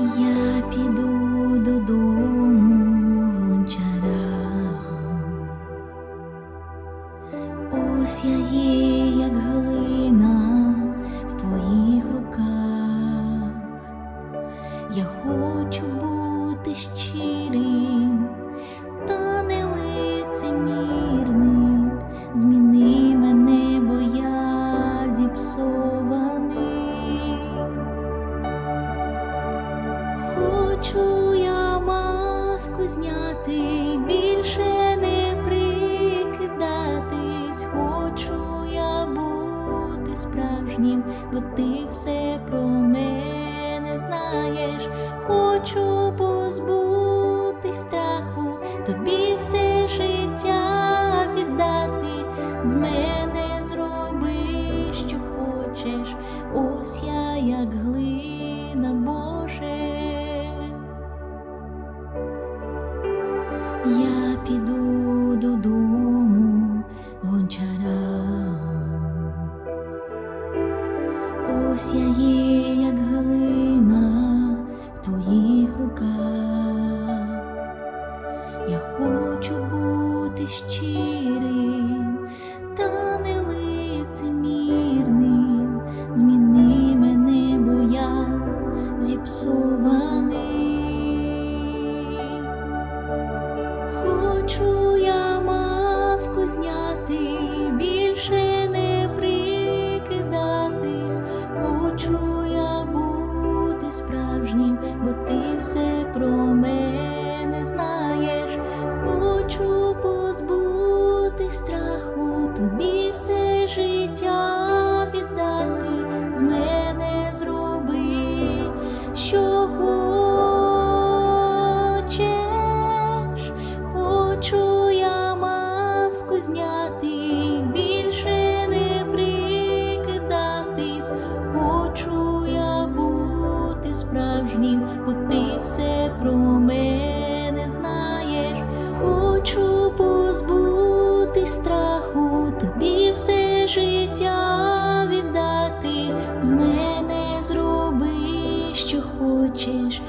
Я піду додому ось я є. все про мене знаєш, хочу позбутись страху тобі. бути справжнім, бо ти все про мене знаєш, хочу позбути страху, тобі все життя віддати, з мене зроби, що хочеш.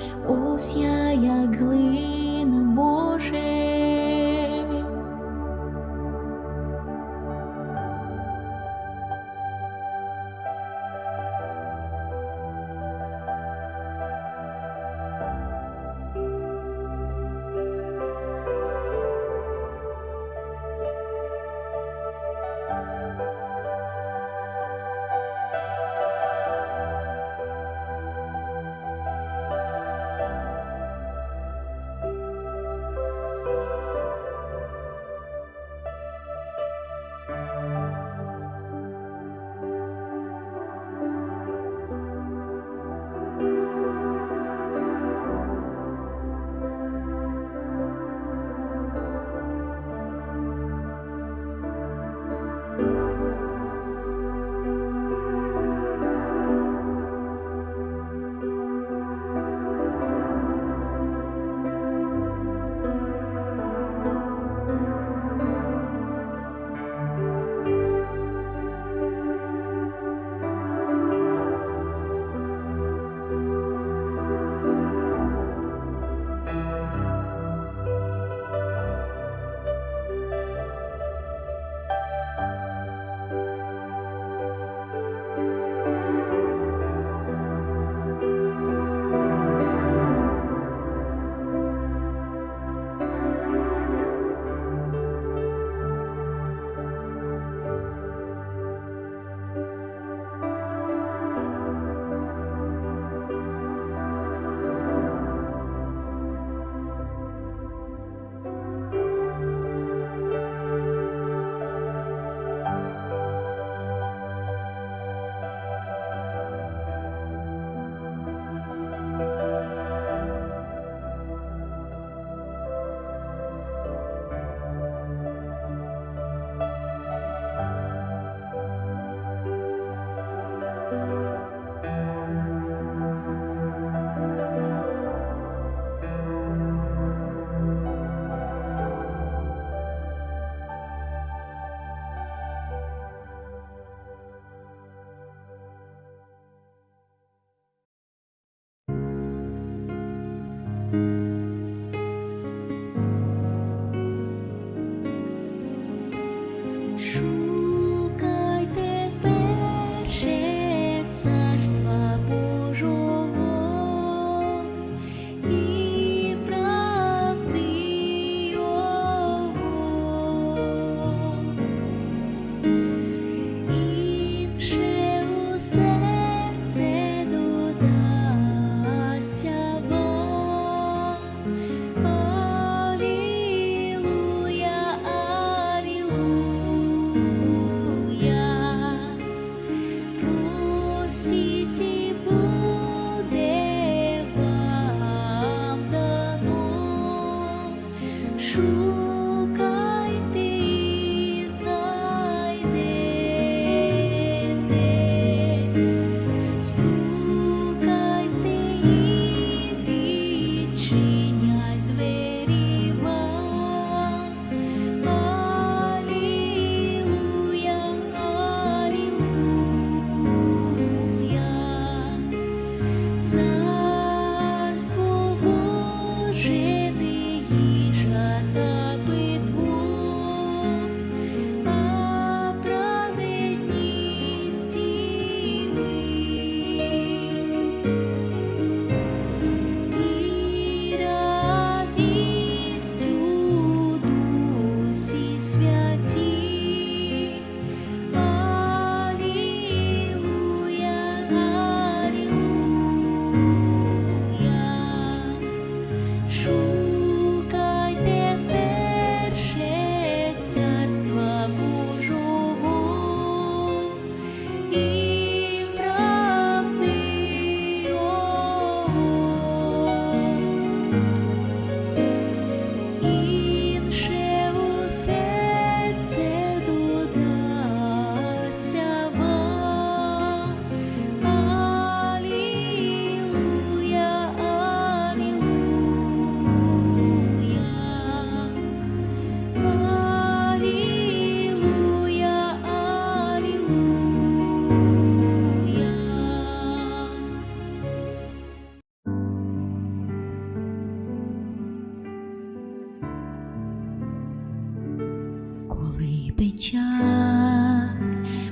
коли печаль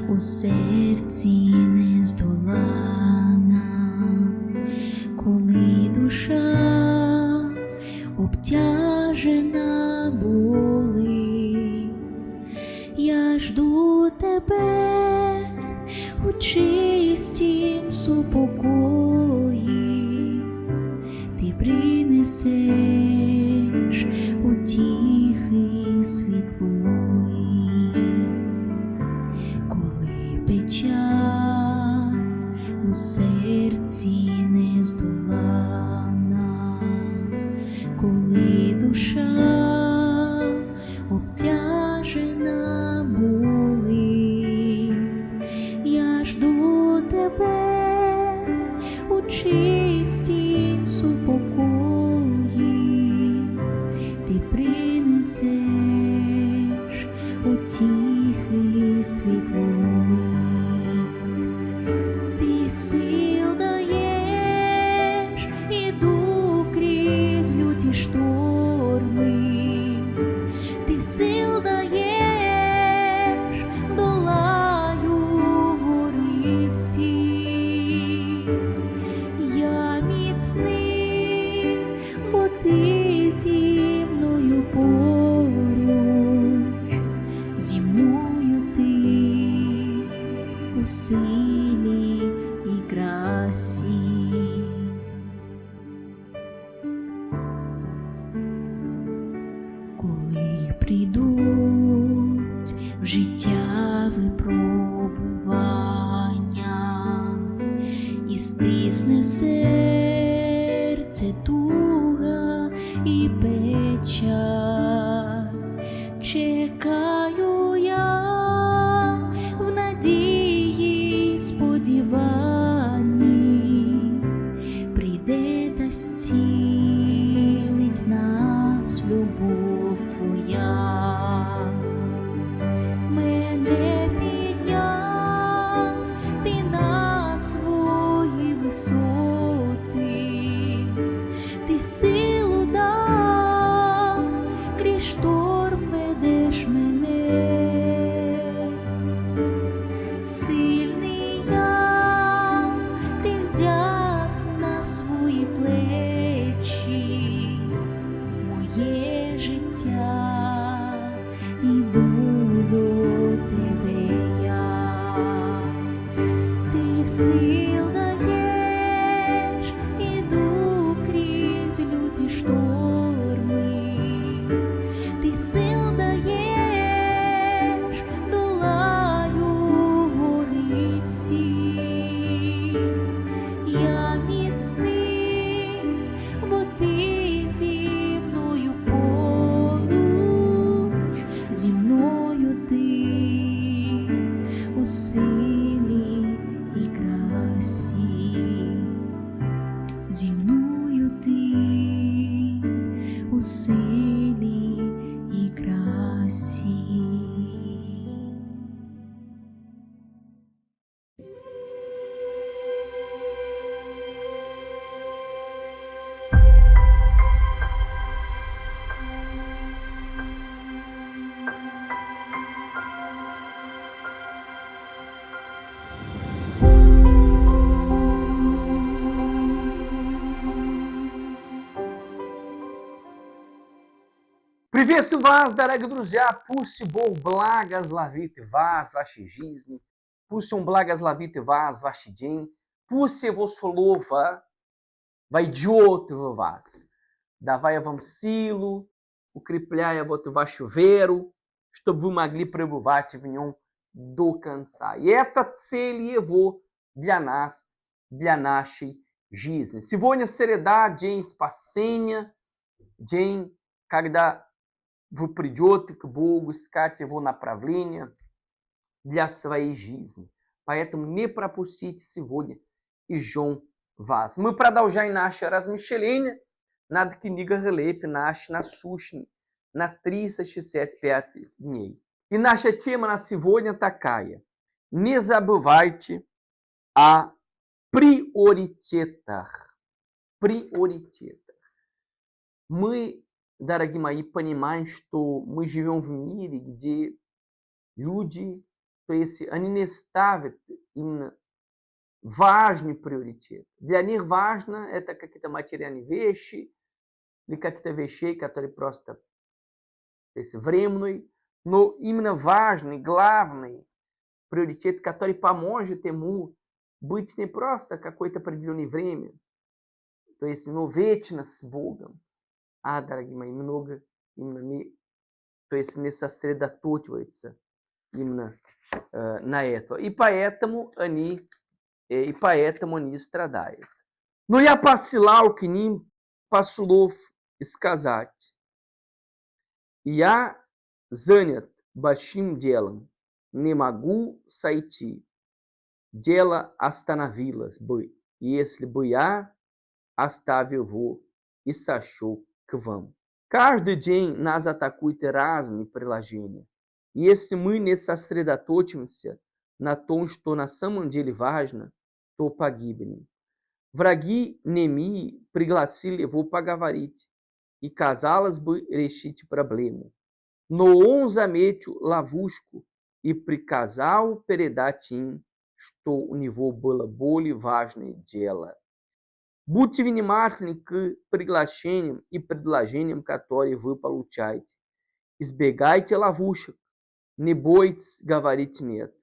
у серці не здолана, коли душа обтяжена sim muito Приветствую вас, дорогие друзья! Пусть Бог благословит вас, ваши жизни. Пусть Он благословит вас, ваши день. Пусть Его Слово войдет в вас, давая вам силу, укрепляя вот вашу веру, чтобы вы могли пребывать в Нем до конца. И это цель Его для нас, для нашей жизни. Сегодня среда, день спасения, день, когда вы придете к Богу, искать Его направление для своей жизни. Поэтому не пропустите сегодня и ждем вас. Мы продолжаем наше размышление над книгой Глеб, наш насущный, на 365 дней. И наша тема на сегодня такая. Не забывайте о приоритетах. Приоритетах. Мы дорогие понимаем, что мы живем в мире, где люди, то есть они не ставят именно важный приоритет. Для них важно это какие-то материальные вещи или какие-то вещи, которые просто то есть, временные, но именно важный, главный приоритет, который поможет ему быть не просто какое-то определенное время, то есть, но вечно с Богом. А, дорогие мои, много именно не, то есть не сосредоточивается именно э, на это. И поэтому они, э, и поэтому они страдают. Но я посылал к ним послов сказать, я занят большим делом, не могу сойти. Дело остановилось бы, если бы я оставил его и сошел к вам. Каждый день нас атакуют разные приложения. И если мы не сосредоточимся на том, что на самом деле важно, то погибнем. Враги Немии пригласили его поговорить и, казалось бы, решить проблему. Но он заметил ловушку и приказал передать им, что у него было более важное дело. Будьте внимательны к приглашениям и предложениям, которые вы получаете. Избегайте ловушек. Не бойтесь говорить «нет».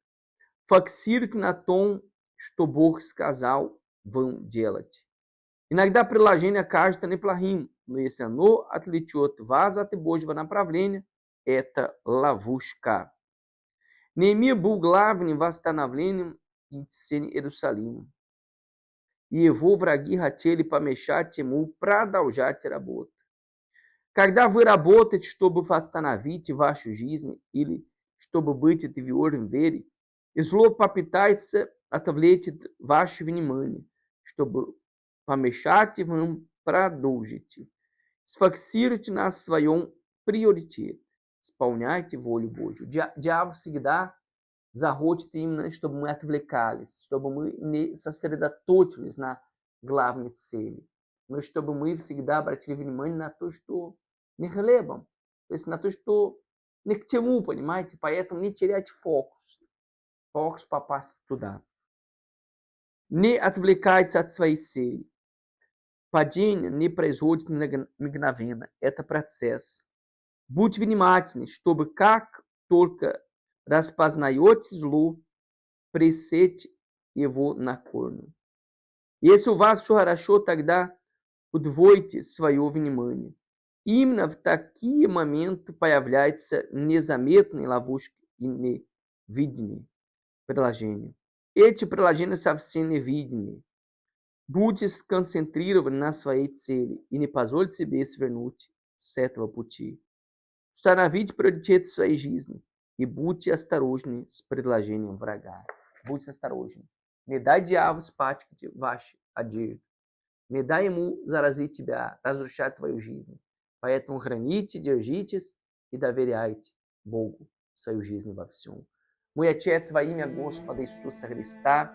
Фоксируйте на том, что Бог сказал вам делать. Иногда приложение кажется неплохим, но если оно отвлечет вас от Божьего направления, это ловушка. Неемия был главным восстановлением Иерусалима. и его враги хотели помешать ему продолжать работу. Когда вы работаете, чтобы восстановить вашу жизнь или чтобы быть твердым в вере, зло попытается отвлечь ваше внимание, чтобы помешать вам продолжить. Сфоксируйте на своем приоритете. Исполняйте волю Божью. Дьявол всегда захочет именно, чтобы мы отвлекались, чтобы мы не сосредоточились на главной цели, но чтобы мы всегда обратили внимание на то, что не хлебом, то есть на то, что ни к чему, понимаете, поэтому не терять фокус, фокус попасть туда. не отвлекайтесь от своей цели. Падение не происходит мгновен- мгновенно, это процесс. Будьте внимательны, чтобы как только распознаете зло, пресечь его на корню. Если у вас все хорошо, тогда удвойте свое внимание. Именно в такие моменты появляются незаметные ловушки и невидимые приложения. Эти приложения совсем не видны. Будьте сконцентрированы на своей цели и не позвольте себе свернуть с этого пути. Установите приоритет в своей жизни И будьте осторожны с предложением врага. Будьте осторожны. Не дай дьяволу спачкать ваши одежды. Не дай ему заразить тебя, разрушать твою жизнь. Поэтому храните, держитесь и доверяйте Богу свою жизнь во всем. Мой Отец, во имя Господа Иисуса Христа,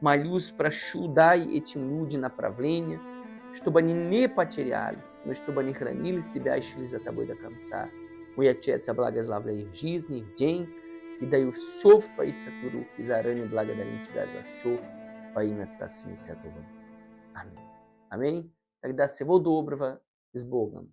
молюсь, прошу, дай этим людям направление, чтобы они не потерялись, но чтобы они хранили себя и шли за Тобой до конца. Мой Отец, я благословляю их жизнь, их день, и даю все в Твои святые руки, заранее благодарю Тебя за все во имя Отца, Сына Святого. Аминь. Аминь. Тогда всего доброго и с Богом.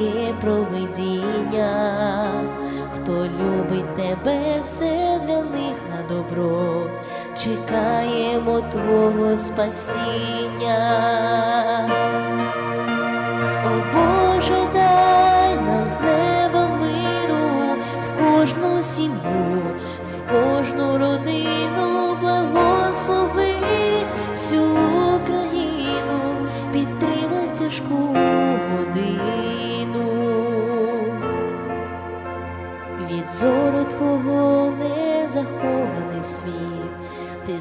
Твоє провидіння. Хто любить тебе, все для них на добро, чекаємо Твого спасіння.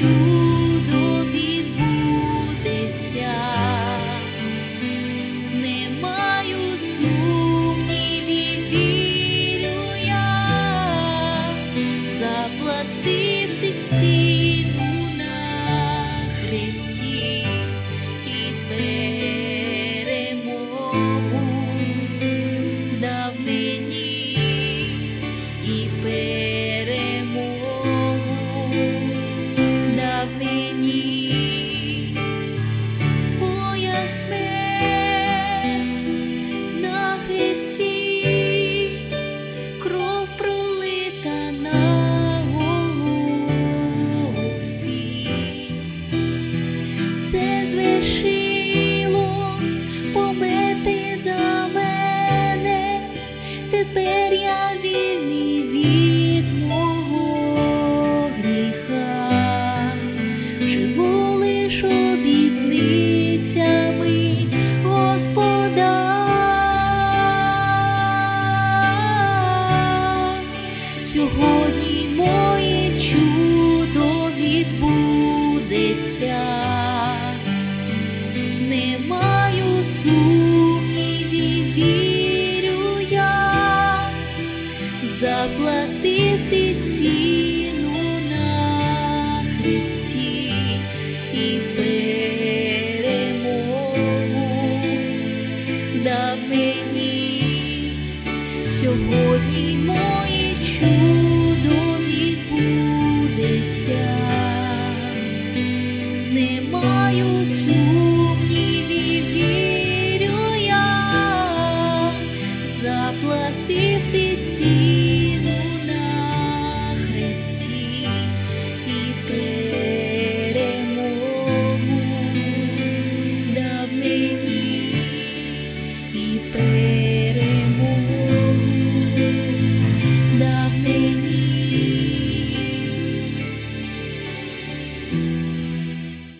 you Says we share.